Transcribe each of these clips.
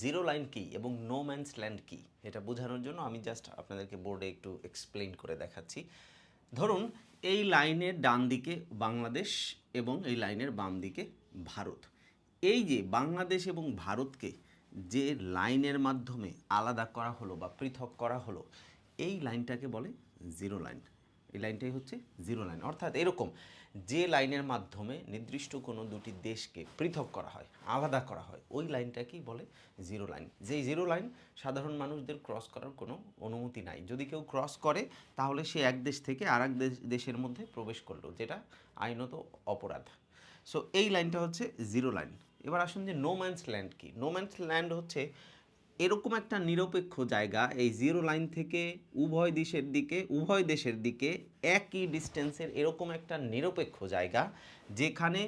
Zero line কী এবং no man's land কী এটা বোঝানোর জন্য আমি জাস্ট আপনাদেরকে বোর্ডে একটু এক্সপ্লেন করে দেখাচ্ছি। ধরুন, এই লাইনের ডান দিকে বাংলাদেশ এবং এই লাইনের বাম দিকে ভারত। এই যে বাংলাদেশ এবং ভারতকে যে লাইনের মাধ্যমে আলাদা করা হলো বা পৃথক করা হলো, এই লাইনটাকে বলে জিরো লাইন এই লাইনটাই হচ্ছে জিরো লাইন। অর্থাৎ এরকম যে লাইনের মাধ্যমে নির্দিষ্ট কোনো দুটি দেশকে পৃথক করা হয়, আলাদা করা হয়, ওই লাইনটাকেই বলে জিরো লাইন। যেই জিরো লাইন সাধারণ মানুষদের ক্রস করার কোনো অনুমতি নাই। যদি কেউ ক্রস করে, তাহলে সে এক দেশ থেকে আর এক দেশ, দেশের মধ্যে প্রবেশ করল, যেটা আইনত অপরাধ। সো এই লাইনটা হচ্ছে জিরো লাইন। এবার আসুন যে নো ম্যানস ল্যান্ড কি। নো ম্যানস ল্যান্ড হচ্ছে এরকম একটা নিরপেক্ষ জায়গা, এই জিরো লাইন থেকে উভয় দেশের দিকে, উভয় দেশের দিকে একই ডিস্টেন্সের এরকম একটা নিরপেক্ষ জায়গা, যেখানে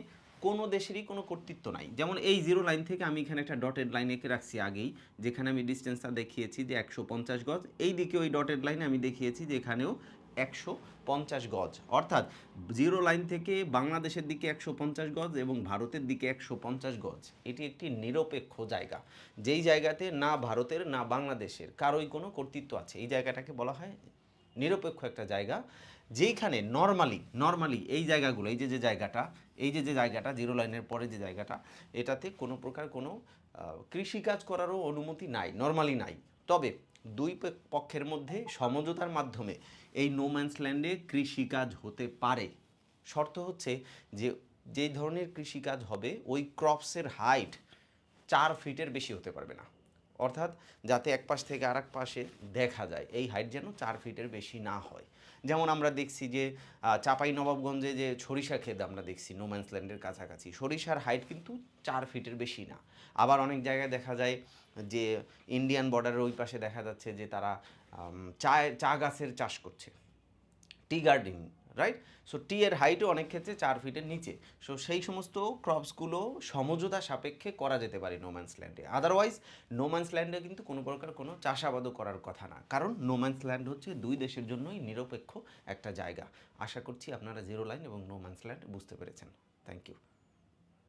কোনো দেশেরই কোনো কর্তৃত্ব নাই। যেমন এই জিরো লাইন থেকে আমি এখানে একটা ডটেড লাইন এঁকে রাখছি আগেই, যেখানে আমি ডিস্টেন্সটা দেখিয়েছি যে একশো পঞ্চাশ গজ। এই দিকে ওই ডটেড লাইনে আমি দেখিয়েছি যে এখানেও একশো পঞ্চাশ গজ। অর্থাৎ জিরো লাইন থেকে বাংলাদেশের দিকে একশো পঞ্চাশ গজ এবং ভারতের দিকে একশো পঞ্চাশ গজ। এটি একটি নিরপেক্ষ জায়গা। যেই জায়গাতে না ভারতের, না বাংলাদেশের, কারোই কোনো কর্তৃত্ব আছে। এই জায়গাটাকে বলা হয় নিরপেক্ষ একটা জায়গা। যেইখানে নর্মালি নর্মালি এই জায়গাগুলো, এই যে যে জায়গাটা, এই যে যে জায়গাটা, জিরো লাইনের পরে যে জায়গাটা, এটাতে কোনো প্রকার কোনো কৃষিকাজ করারও অনুমতি নাই নর্মালি নাই। তবে দুই পক্ষের মধ্যে সমঝোতার মাধ্যমে এই নোম্যান্স ল্যান্ডে কৃষিকাজ হতে পারে। শর্ত হচ্ছে যে যেই ধরনের কৃষিকাজ হবে, ওই ক্রপসের হাইট চার ফিটের বেশি হতে পারবে না। অর্থাৎ যাতে এক পাশ থেকে আর পাশে দেখা যায়। এই হাইট যেন চার ফিটের বেশি না হয়। যেমন আমরা দেখছি যে চাঁপাই নবাবগঞ্জে যে সরিষা ক্ষেত আমরা দেখছি নোম্যান্স ল্যান্ডের কাছাকাছি। সরিষার হাইট কিন্তু চার ফিটের বেশি না। আবার অনেক জায়গায় দেখা যায় যে ইন্ডিয়ান বর্ডারের ওই পাশে দেখা যাচ্ছে যে তারা চা চা গাছের চাষ করছে। Tea garden right so tea এর হাইটও অনেক ক্ষেত্রে চার ফিটের নিচে। সো সেই সমস্ত ক্রপসগুলো সমঝোতা সাপেক্ষে করা যেতে পারে নোম্যান্স ল্যান্ডে আদারওয়াইজ নোম্যান্স ল্যান্ডে কিন্তু কোনো প্রকার কোনো চাষাবাদও করার কথা না। কারণ নোম্যান্স ল্যান্ড হচ্ছে দুই দেশের জন্যই নিরপেক্ষ একটা জায়গা। আশা করছি আপনারা জিরো লাইন এবং নোম্যান্স ল্যান্ড বুঝতে পেরেছেন। Thank you